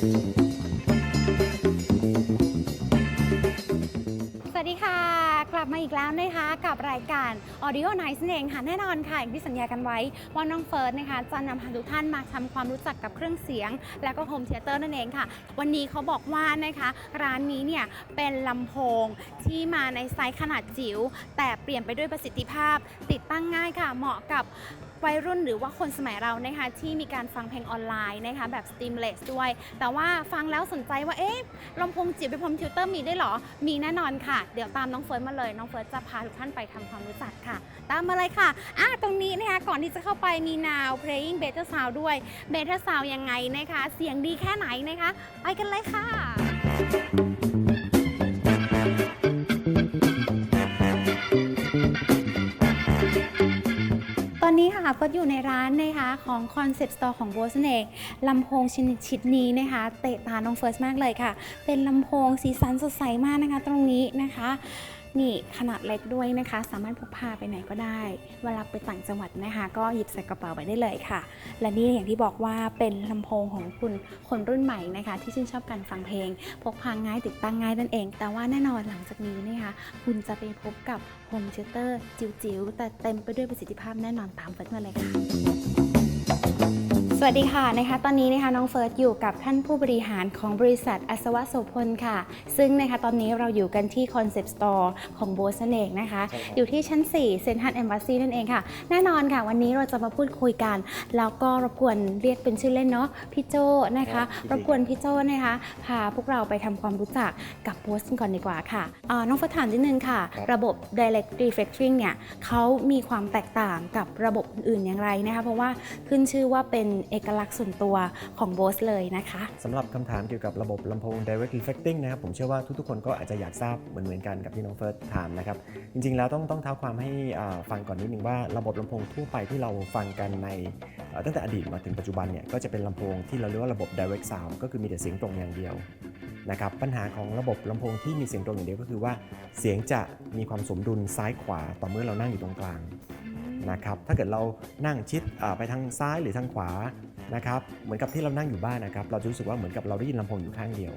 สวัสดีค่ะ กลับมาอีกแล้วนะคะกับรายการ Audio Nice นั่นเองค่ะแน่นอนค่ะอย่างที่สัญญากันไว้ว่าน้องเฟิร์สนะคะจะนำพาทุกท่านมาทำความรู้จักกับเครื่องเสียง และก็โฮมเทเตอร์นั่นเองค่ะ วันนี้เขาบอกว่านะคะ ร้านนี้เนี่ยเป็นลำโพงที่มาในไซส์ขนาดจิ๋วแต่เปลี่ยนไปด้วยประสิทธิภาพ ติดตั้งง่ายค่ะเหมาะกับ วัยรุ่นหรือว่าคนสมัยเรานะคะที่มีการฟังเพลงออนไลน์นะคะแบบสตรีมเลสด้วย แต่ว่าฟังแล้วสนใจว่าเอ๊ะลำโพงจิ๋วเป็นพรมทิวเตอร์มีได้หรอ มีแน่นอนค่ะ เดี๋ยวตามน้องเฟิร์สมาเลย น้องเฟิร์สจะพาทุกท่านไปทำความรู้จักค่ะ ตามมาเลยค่ะอะตรงนี้นะคะก่อนที่จะเข้าไปมี now playing better sound ด้วย better sound ยังไงนะคะ เสียงดีแค่ไหนนะคะ ไปกันเลยค่ะ นี้ค่ะก็อยู่ในร้านนะคะของ Concept Store ของ Bose นั่นเองลำโพงชิ้นชิ้นนี้นะคะเตะตาน้องเฟิร์สมากเลยค่ะ เป็นลำโพงสีสันสดใสมากนะคะตรงนี้นะคะ นี่ขนาดเล็กด้วยนะคะ สามารถพกพาไปไหนก็ได้เวลาไปต่างจังหวัดนะคะ ก็หยิบใส่กระเป๋าไปได้เลยค่ะ และนี่อย่างที่บอกว่าเป็นลำโพงของคุณคนรุ่นใหม่นะคะ ที่ชื่นชอบการฟังเพลง พกพาง่ายติดตั้งง่ายนั่นเอง แต่ว่าแน่นอนหลังจากนี้นะคะ คุณจะไปพบกับโฮมเทเตอร์จิ๋วๆแต่เต็มไปด้วยประสิทธิภาพแน่นอนตามเฟิร์สมาเลยค่ะ สวัสดีค่ะนะคะ ตอนนี้นะคะน้องเฟิร์สอยู่กับท่านผู้บริหารของบริษัทอัศวะโสพลค่ะ ซึ่งนะคะตอนนี้เราอยู่กันที่ Concept Store ของโบสนั่นเองนะคะใช่ครับอยู่ที่ชั้น 4 เซนทันแอมบ s ซีนั่นเองค่ะ แน่นอนค่ะ วันนี้เราจะมาพูดคุยกัน แล้วก็รบกวนเรียกเป็นชื่อเล่นเนาะพี่โจนะคะ รบกวนพี่โจนะคะพาพวกเราไปทำความรู้จักกับโบสกันก่อนดีกว่าค่ะอ่าน้องเฟิร์สถามนิดนึงค่ะครับระบบ Direct Reflecting เนี่ยเขามีความแตกต่างกับระบบอื่นๆอย่างไรนะคะ เพราะว่าขึ้นชื่อว่าเป็นเอกลักษณ์ส่วนตัวของโบสเลยนะคะสำหรับคำถามเกี่ยวกับระบบลำโพง direct reflecting นะครับผมเชื่อว่าทุกๆคนก็อาจจะอยากทราบเหมือนเหมือนๆกันกับที่น้องเฟิร์สถามนะครับจริงๆแล้วต้องต้องเท้าความให้ฟังก่อนนิดนึงว่าระบบลำโพงทั่วไปที่เราฟังกันในตั้งแต่อดีตมาถึงปัจจุบันเนี่ยก็จะเป็นลำโพงที่เราเรียกว่าระบบ direct sound ก็คือมีแต่เสียงตรงอย่างเดียว นะครับปัญหาของระบบลำโพงที่มีเสียงตรงอย่างเดียวก็คือว่า เสียงจะมีความสมดุลซ้ายขวาต่อเมื่อเรานั่งอยู่ตรงกลางนะครับถ้าเกิดเรานั่งชิดอ่าไปทางซ้ายหรือทางขวานะครับเหมือนกับที่เรานั่งอยู่บ้านนะครับเราจะรู้สึกว่าเหมือนกับเราได้ยินลำโพงอยู่ข้างเดียว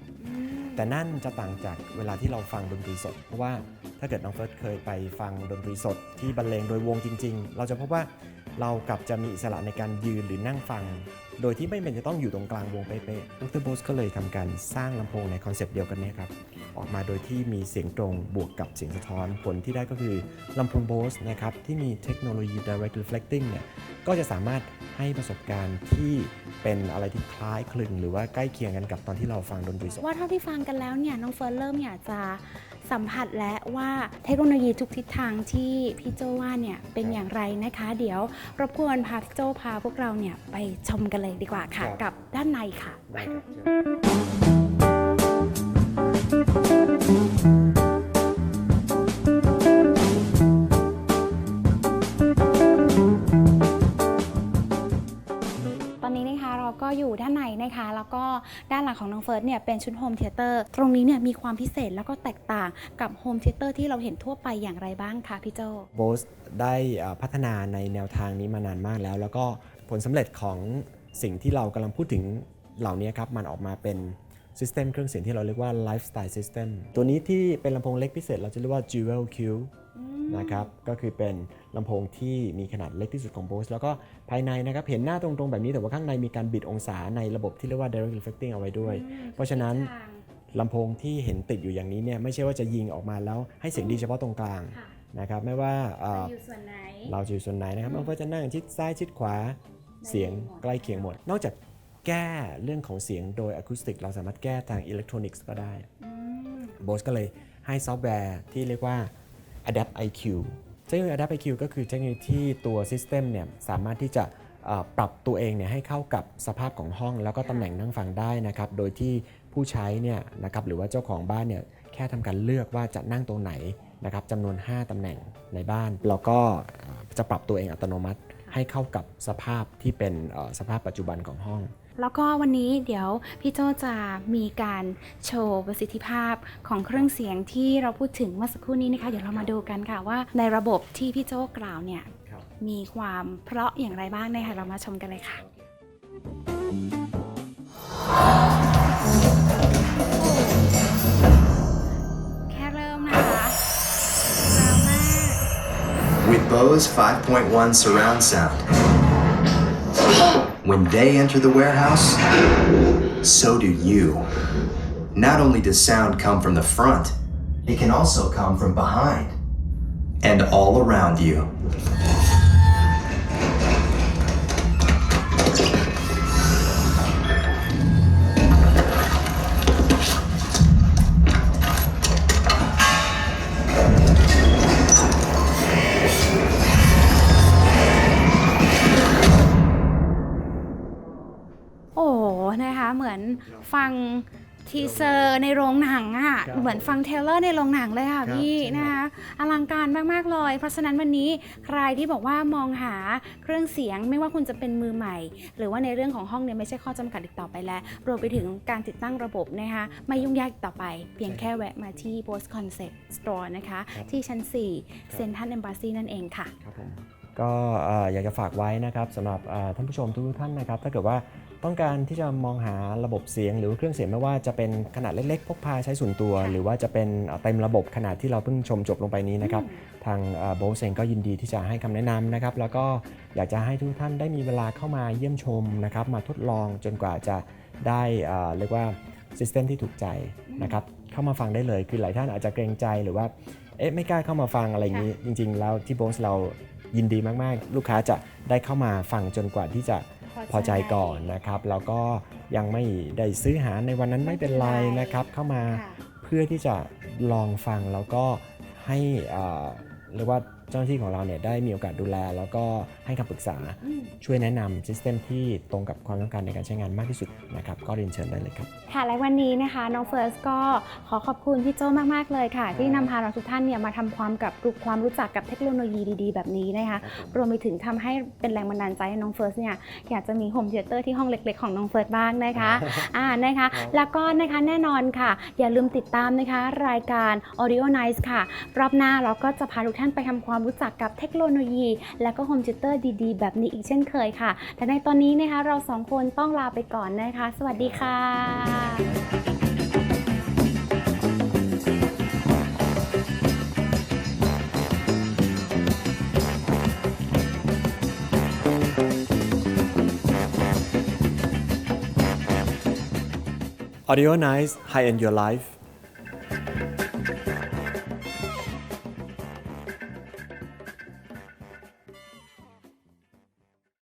แต่นั่นจะต่างจากเวลาที่เราฟังดนตรีสด เพราะว่าถ้าเกิดน้องเฟิร์สเคยไปฟังดนตรีสด ที่บรรเลงโดยวงจริง ๆ เราจะพบว่าเรากลับจะมีอิสระในการยืนหรือนั่งฟัง โดยที่ไม่เป็นจะต้องอยู่ตรงกลางวงเป๊ะๆดรโบสก็เลยทำการสร้างลำโพงในคอนเซปต์เดียวกันนี้ครับ ออกมาโดยที่มีเสียงตรงบวกกับเสียงสะท้อน ผลที่ได้ก็คือลำโพงโบสนะครับที่มีเทคโนโลยี direct reflecting เนี่ยก็จะสามารถให้ประสบการณ์ที่เป็นอะไรที่คล้ายคลึง หรือว่าใกล้เคียงกันกับตอนที่เราฟังดนตรีสดว่าเท่าที่ฟังกันแล้วเนี่ยน้องเฟิร์สเริ่มอยากจะ สัมผัสและว่าเทคโนโลยีทุกทิศทางที่พี่โจว่าเนี่ยเป็นอย่างไรนะคะ เดี๋ยวรบกวนพาพี่โจพาพวกเราเนี่ยไปชมกันเลยดีกว่าค่ะ ครับ กับด้านในค่ะ ได้ครับตอน ก็อยู่ด้านในนะคะ แล้วก็ด้านหลังของน้องเฟิร์สเนี่ยเป็นชุดโฮมเทเตอร์ตรงนี้เนี่ยมีความพิเศษแล้วก็แตกต่างกับโฮมเทเตอร์ที่เราเห็นทั่วไปอย่างไรบ้างคะพี่โจโบสได้พัฒนาในแนวทางนี้มานานมากแล้ว แล้วก็ผลสำเร็จของสิ่งที่เรากำลังพูดถึงเหล่านี้ครับมันออกมาเป็นซิสเต็มเครื่องเสียงที่เราเรียกว่า Lifestyle System ตัวนี้ที่เป็นลำโพงเล็กพิเศษเราจะเรียกว่า Jewel Q นะครับก็คือเป็นลำโพงที่มีขนาดเล็กที่สุดของ Bose แล้วก็ภายในนะครับเห็นหน้าตรงๆ แบบนี้แต่ว่าข้างในมีการบิดองศาในระบบที่เรียกว่า direct reflecting เอาไว้ด้วย เพราะฉะนั้นลำโพงที่เห็นติดอยู่อย่างนี้เนี่ยไม่ใช่ว่าจะยิงออกมาแล้วให้เสียงดีเฉพาะตรงกลางค่ะนะครับไม่ว่าเอ่ออยู่ส่วนไหนเราจะอยู่ส่วนไหนนะครับมันก็จะนั่งชิดซ้ายชิดขวาได้เสียงหมดใกล้เคียงหมด นอกจากแก้เรื่องของเสียงโดยอะคูสติก เราสามารถแก้ทางอิเล็กทรอนิกส์ก็ได้อืมโบสก็เลยให้ซอฟต์แวร์ที่เรียกว่า Adapt IQ เทคโนโลยี Adapt IQ ก็คือเทคโนโลยีที่ตัวซิสเต็มเนี่ยสามารถที่จะปรับตัวเองเนี่ยให้เข้ากับสภาพของห้อง แล้วก็ตำแหน่งนั่งฟังได้นะครับ โดยที่ผู้ใช้เนี่ยนะครับหรือว่าเจ้าของบ้านเนี่ยแค่ทำการเลือกว่าจะนั่งตรงไหนนะครับจำนวน 5ตำแหน่งในบ้าน แล้วก็จะปรับตัวเองอัตโนมัติให้เข้ากับสภาพที่เป็นสภาพปัจจุบันของห้อง แล้วก็วันนี้เดี๋ยวพี่โจจะมีการโชว์ประสิทธิภาพของเครื่องเสียงที่เราพูดถึงเมื่อสักครู่นี้นะคะ เดี๋ยวเรามาดูกันค่ะว่าในระบบที่พี่โจกล่าวเนี่ยมีความเพราะอย่างไรบ้างนะคะเรามาชมกันเลยค่ะ แค่เริ่มนะคะราวมาก Bose 5.1 surround sound. When they enter the warehouse, so do you. Not only does sound come from the front, it can also come from behind and all around you. มือนฟังทีเซอร์ในโรงหนังอะครับเหมือนฟังเทรลเลอร์ในโรงหนังเลยค่ะครับพี่ใช่นะคะอลังการมาก ๆ เลย เพราะฉะนั้นวันนี้ใครที่บอกว่ามองหาเครื่องเสียงไม่ว่าคุณจะเป็นมือใหม่ หรือว่าในเรื่องของห้องเนี่ยไม่ใช่ข้อจำกัดอีกต่อไปแล้ว รวมไปถึงการติดตั้งระบบนะคะไม่ยุ่งยากอีกต่อไป เพียงแค่แวะมาที่ Post Concept Store นะคะครับที่ชั้น4 Central Embassy นั่นเองค่ะครับผมก็เอ่ออยากจะฝากไว้นะครับสำหรับเอ่อท่านผู้ชมทุกๆท่านนะครับ ถ้าเกิดว่า ต้องการที่จะมองหาระบบเสียงหรือว่าเครื่องเสียงไม่ว่าจะเป็นขนาดเล็กๆ พกพาใช้ส่วนตัวค่ะหรือว่าจะเป็นเอ่อเต็มระบบขนาดที่เราเพิ่งชมจบลงไปนี้นะครับทางโบสเองก็ยินดีที่จะให้คำแนะนำนะครับแล้วก็อยากจะให้ทุกท่านได้มีเวลาเข้ามาเยี่ยมชมนะครับมาทดลองจนกว่าจะได้เอ่อเรียกว่าซิสเต็มที่ถูกใจนะครับเข้ามาฟังได้เลยคือหลายท่านอาจจะเกรงใจหรือว่าเอ๊ะไม่กล้าเข้ามาฟังอะไรอย่างนี้ จริง ๆ แล้วที่โบสเรายินดีมากๆ ลูกค้าจะได้เข้ามาฟังจนกว่าที่จะ พอใจก่อนนะครับแล้วก็ยังไม่ได้ซื้อหาในวันนั้นไม่เป็นไรนะครับ เข้ามาค่ะเพื่อที่จะลองฟังแล้วก็ให้เอ่อเรียกว่าเจ้าหน้าที่ของเราเนี่ยได้มีโอกาสดูแล แล้วก็ให้คำปรึกษาอืมช่วยแนะนำซิสเต็มที่ตรงกับความต้องการในการใช้งานมากที่สุดนะครับก็เรียนเชิญได้เลยครับค่ะและวันนี้นะคะน้องเฟิร์สก็ขอขอบคุณพี่โจมากๆเลยค่ะ ที่นำพาเราทุกท่านเนี่ยมาทำความกับรู้ความรู้จักกับเทคโนโลยีดีๆ แบบนี้นะคะรวมไปถึงทำให้เป็นแรงบันดาลใจให้น้องเฟิร์สเนี่ยอยากจะมีโฮมเทเตอร์ที่ห้องเล็ก ๆ ของน้องเฟิร์สบ้างนะคะอ่านะคะแล้วก็นะคะแน่นอนค่ะ อย่าลืมติดตามนะคะ รายการ Audio Nice ค่ะ รอบหน้าเราก็จะพาทุกท่านไปทำความรู้จักกับเทคโนโลยี และก็โฮมเทเตอร์ดีๆ แบบนี้อีกเช่นเคยค่ะ แต่ในตอนนี้นะคะเราสองคนต้องลาไปก่อนนะคะ สวัสดีค่ะ Audio Nice High End Your Life